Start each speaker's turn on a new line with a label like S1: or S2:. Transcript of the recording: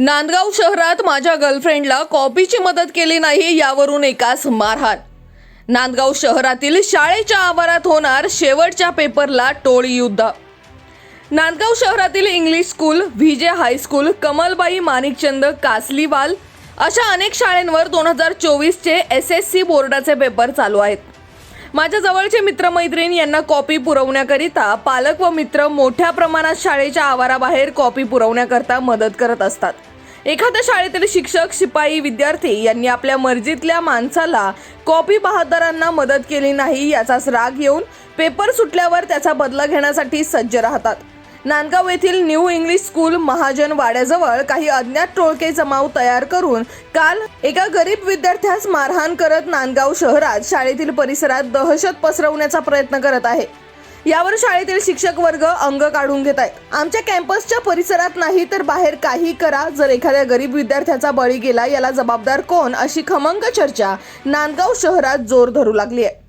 S1: नांदगाव शहरात माझ्या गर्लफ्रेंडला कॉपीची मदत केली नाही यावरून एकास मारहाण. नांदगाव शहरातील शाळेच्या आवारात होणार शेवटच्या पेपरला टोळी युद्ध. नांदगाव शहरातील English school VJ high school Kamalbai Manikchand Kasliwal अशा अनेक शाळेंवर दोन हजार चोवीसचे एस एस सी बोर्डाचे पेपर चालू आहेत. माझ्या जवळचे मित्रमैत्रीण यांना कॉपी पुरवण्याकरिता पालक व मित्र मोठ्या प्रमाणात शाळेच्या आवाराबाहेर कॉपी पुरवण्याकरता मदत करत असतात. एखाद्या शाळेतील शिक्षक शिपाई विद्यार्थी यांनी आपल्या मर्जीतल्या माणसाला कॉपी बहादरांना मदत केली नाही याचाच राग येऊन पेपर सुटल्यावर त्याचा बदला घेण्यासाठी सज्ज राहतात. नांदगाव येथील न्यू इंग्लिश स्कूल महाजन वाड्याजवळ काही अज्ञात टोळके जमाव तयार करून काल एका गरीब विद्यार्थ्यास मारहाण करत नांदगाव शहरात शाळेतील परिसरात दहशत पसरवण्याचा प्रयत्न करत आहे. यावर शाळेतील शिक्षक वर्ग अंग काढून घेत आहेत. आमच्या कॅम्पसच्या परिसरात नाही तर बाहेर काही करा. जर एखाद्या गरीब विद्यार्थ्याचा बळी गेला याला जबाबदार कोण? अशी खमंग चर्चा नांदगाव शहरात जोर धरू लागली आहे.